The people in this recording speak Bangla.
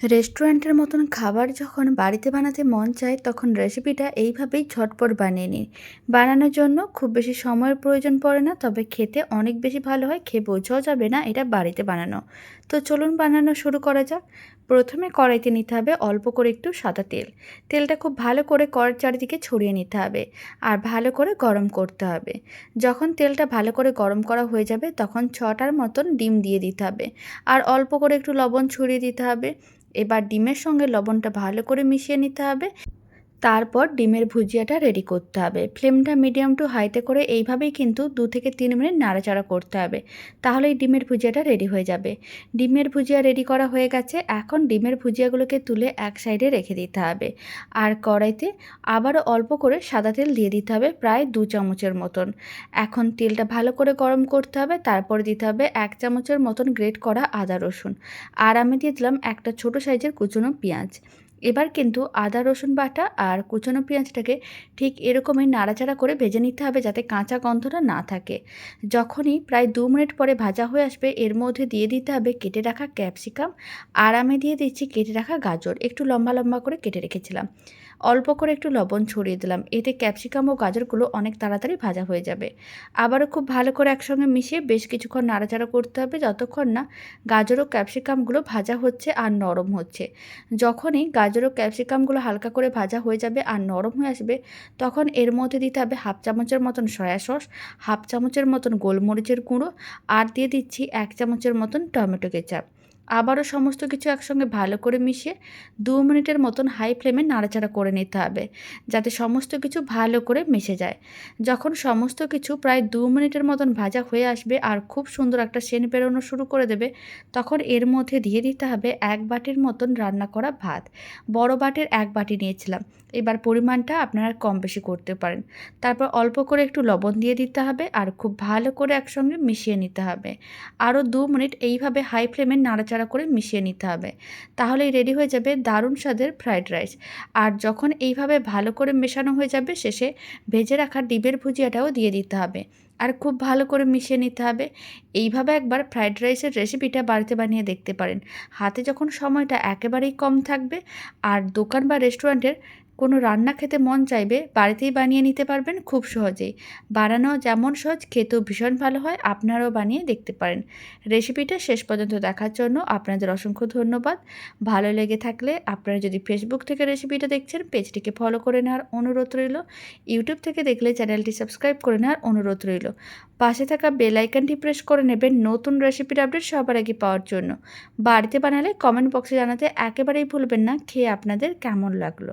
রেস্টুরেন্টের মতন খাবার যখন বাড়িতে বানাতে মন চায়, তখন রেসিপিটা এইভাবেই ঝটপট বানিয়ে নিন বানানোর জন্য খুব বেশি সময়ের প্রয়োজন পড়ে না, তবে খেতে অনেক বেশি ভালো হয়, খেয়ে বোঝাও যাবে না এটা বাড়িতে বানানো। তো চলুন বানানো শুরু করা যাক। প্রথমে কড়াইতে নিতে হবে অল্প করে একটু সাদা তেল। তেলটা খুব ভালো করে কড়ার চারিদিকে ছড়িয়ে নিতে হবে আর ভালো করে গরম করতে হবে। যখন তেলটা ভালো করে গরম করা হয়ে যাবে, তখন ছটার মতন ডিম দিয়ে দিতে হবে। আর অল্প করে একটু লবণ ছড়িয়ে দিতে হবে। এবার ডিমের সঙ্গে লবণটা ভালো করে মিশিয়ে নিতে হবে। তারপর ডিমের ভুজিয়াটা রেডি করতে হবে। ফ্লেমটা মিডিয়াম টু হাইতে করে এইভাবেই কিন্তু দু থেকে তিন মিনিট নাড়াচাড়া করতে হবে। তাহলেই ডিমের ভুজিয়াটা রেডি হয়ে যাবে। ডিমের ভুজিয়া রেডি করা হয়ে গেছে। এখন ডিমের ভুজিয়াগুলোকে তুলে এক সাইডে রেখে দিতে হবে। আর কড়াইতে আবারও অল্প করে সাদা তেল দিয়ে দিতে হবে প্রায় দু চামচের মতন। এখন তেলটা ভালো করে গরম করতে হবে। তারপরে দিতে হবে এক চামচের মতন গ্রেট করা আদা রসুন। আর আমি দিয়ে দিলাম একটা ছোট সাইজের কুচনো পেঁয়াজ। এবার কিন্তু আদা, রসুন বাটা আর কুচনো পেঁয়াজটাকে ঠিক এরকমই নাড়াচাড়া করে ভেজে নিতে হবে যাতে কাঁচা গন্ধটা না থাকে। যখনই প্রায় দু মিনিট পরে ভাজা হয়ে আসবে, এর মধ্যে দিয়ে দিতে হবে কেটে রাখা ক্যাপসিকাম। আর আমি দিয়ে দিচ্ছি কেটে রাখা গাজর। একটু লম্বা লম্বা করে কেটে রেখেছিলাম। অল্প করে একটু লবণ ছড়িয়ে দিলাম। এতে ক্যাপসিকাম ও গাজরগুলো অনেক তাড়াতাড়ি ভাজা হয়ে যাবে। আবারও খুব ভালো করে একসঙ্গে মিশিয়ে বেশ কিছুক্ষণ নাড়াচাড়া করতে হবে, যতক্ষণ না গাজর ও ক্যাপসিকামগুলো ভাজা হচ্ছে আর নরম হচ্ছে। যখনই গাজর ও ক্যাপসিকামগুলো হালকা করে ভাজা হয়ে যাবে আর নরম হয়ে আসবে, তখন এর মধ্যে দিতে হবে হাফ চামচের মতন সয়া সস, হাফ চামচের মতন গোলমরিচের গুঁড়ো, আর দিয়ে দিচ্ছি এক চামচের মতন টমেটো কেচাপ। আবারও সমস্ত কিছু একসঙ্গে ভালো করে মিশিয়ে দু মিনিটের মতন হাই ফ্লেমে নাড়াচাড়া করে নিতে হবে, যাতে সমস্ত কিছু ভালো করে মিশে যায়। যখন সমস্ত কিছু প্রায় দু মিনিটের মতন ভাজা হয়ে আসবে আর খুব সুন্দর একটা সেন বেরোনো শুরু করে দেবে, তখন এর মধ্যে দিয়ে দিতে হবে এক বাটির মতন রান্না করা ভাত। বড় বাটির এক বাটি নিয়েছিলাম, এবার পরিমাণটা আপনারা কম বেশি করতে পারেন। তারপর অল্প করে একটু লবণ দিয়ে দিতে হবে আর খুব ভালো করে একসঙ্গে মিশিয়ে নিতে হবে। আরও দু মিনিট এইভাবে হাই ফ্লেমে নাড়াচাড়া করে মিশিয়ে নিতে হবে। তাহলেই রেডি হয়ে যাবে দারুণ স্বাদের ফ্রায়েড রাইস আর যখন এইভাবে ভালো করে মেশানো হয়ে যাবে, শেষে ভেজে রাখা ডিবের ভুজিয়াটাও দিয়ে দিতে হবে। আর খুব ভালো করে মিশিয়ে নিতে হবে। এইভাবে একবার ফ্রায়েড রাইসের রেসিপিটা বাড়িতে বানিয়ে দেখতে পারেন। হাতে যখন সময়টা একেবারেই কম থাকবে, আর দোকান বা রেস্টুরেন্টের কোনো রান্না খেতে মন চাইবে, বাড়িতেই বানিয়ে নিতে পারবেন খুব সহজেই। বানানো যেমন সহজ, খেতেও ভীষণ ভালো হয়, আপনারাও বানিয়ে দেখতে পারেন। রেসিপিটা শেষ পর্যন্ত দেখার জন্য আপনাদের অসংখ্য ধন্যবাদ। ভালো লেগে থাকলে আপনারা যদি ফেসবুক থেকে রেসিপিটা দেখছেন, পেজটিকে ফলো করে নেওয়ার অনুরোধ রইল। ইউটিউব থেকে দেখলে চ্যানেলটি সাবস্ক্রাইব করে নেওয়ার অনুরোধ রইল। পাশে থাকা বেল আইকনটি প্রেস করে নেবেন নতুন রেসিপির আপডেট সবার আগে পাওয়ার জন্য। বাড়িতে বানালে কমেন্ট বক্সে জানাতে একেবারেই ভুলবেন না, খেয়ে আপনাদের কেমন লাগল?